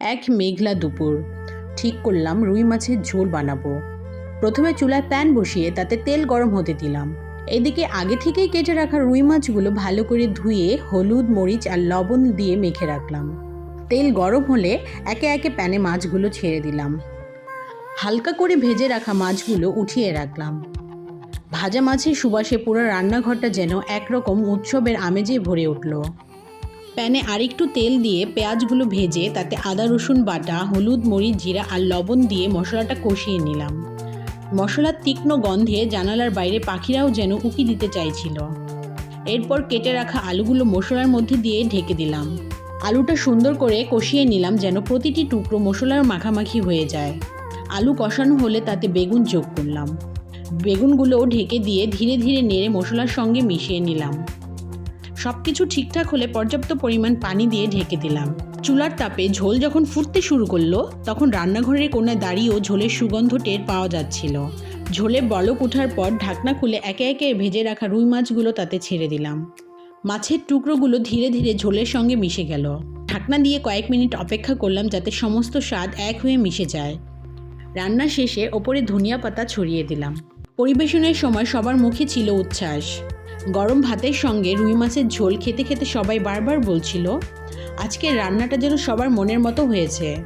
এক মেঘলা দুপুর। ঠিক করলাম রুই মাছের ঝোল বানাবো। প্রথমে চুলায় প্যান বসিয়ে তাতে তেল গরম হতে দিলাম। এদিকে আগে থেকেই কেটে রাখা রুই মাছগুলো ভালো করে ধুয়ে হলুদ, মরিচ আর লবণ দিয়ে মেখে রাখলাম। তেল গরম হলে একে একে প্যানে মাছগুলো ছেড়ে দিলাম। হালকা করে ভেজে রাখা মাছগুলো উঠিয়ে রাখলাম। ভাজা মাছের সুবাসে পুরো রান্নাঘরটা যেন একরকম উৎসবের আমেজে ভরে উঠল। প্যানে আরেকটু তেল দিয়ে পেঁয়াজগুলো ভেজে তাতে আদা, রসুন বাটা, হলুদ, মরিচ, জিরা আর লবণ দিয়ে মশলাটা কষিয়ে নিলাম। মশলার তীক্ষ্ণ গন্ধে জানালার বাইরে পাখিরাও যেন উকি দিতে চাইছিল। এরপর কেটে রাখা আলুগুলো মশলার মধ্যে দিয়ে ঢেকে দিলাম। আলুটা সুন্দর করে কষিয়ে নিলাম যেন প্রতিটি টুকরো মশলার মাখামাখি হয়ে যায়। আলু কষানো হলে তাতে বেগুন যোগ করলাম। বেগুনগুলোও ঢেকে দিয়ে ধীরে ধীরে নেড়ে মশলার সঙ্গে মিশিয়ে নিলাম। সব কিছু ঠিকঠাক হলে পর্যাপ্ত পরিমাণ পানি দিয়ে ঢেকে দিলাম। চুলার তাপে ঝোল যখন ফুটতে শুরু করল, তখন রান্নাঘরের কোনায় দাঁড়িয়েও ঝোলের সুগন্ধ টের পাওয়া যাচ্ছিল। ঝোলে বলক ওঠার পর ঢাকনা খুলে একে একে ভেজে রাখা রুই মাছগুলো তাতে ছেড়ে দিলাম। মাছের টুকরোগুলো ধীরে ধীরে ঝোলের সঙ্গে মিশে গেল। ঢাকনা দিয়ে কয়েক মিনিট অপেক্ষা করলাম যাতে সমস্ত স্বাদ এক হয়ে মিশে যায়। রান্না শেষে ওপরে ধনিয়া পাতা ছড়িয়ে দিলাম। পরিবেশনের সময় সবার মুখে ছিল উচ্ছ্বাস। গরম ভাতের সঙ্গে রুই মাছের ঝোল খেতে খেতে সবাই বারবার বলছিল, আজকের রান্নাটা যেন সবার মনের মতো হয়েছে।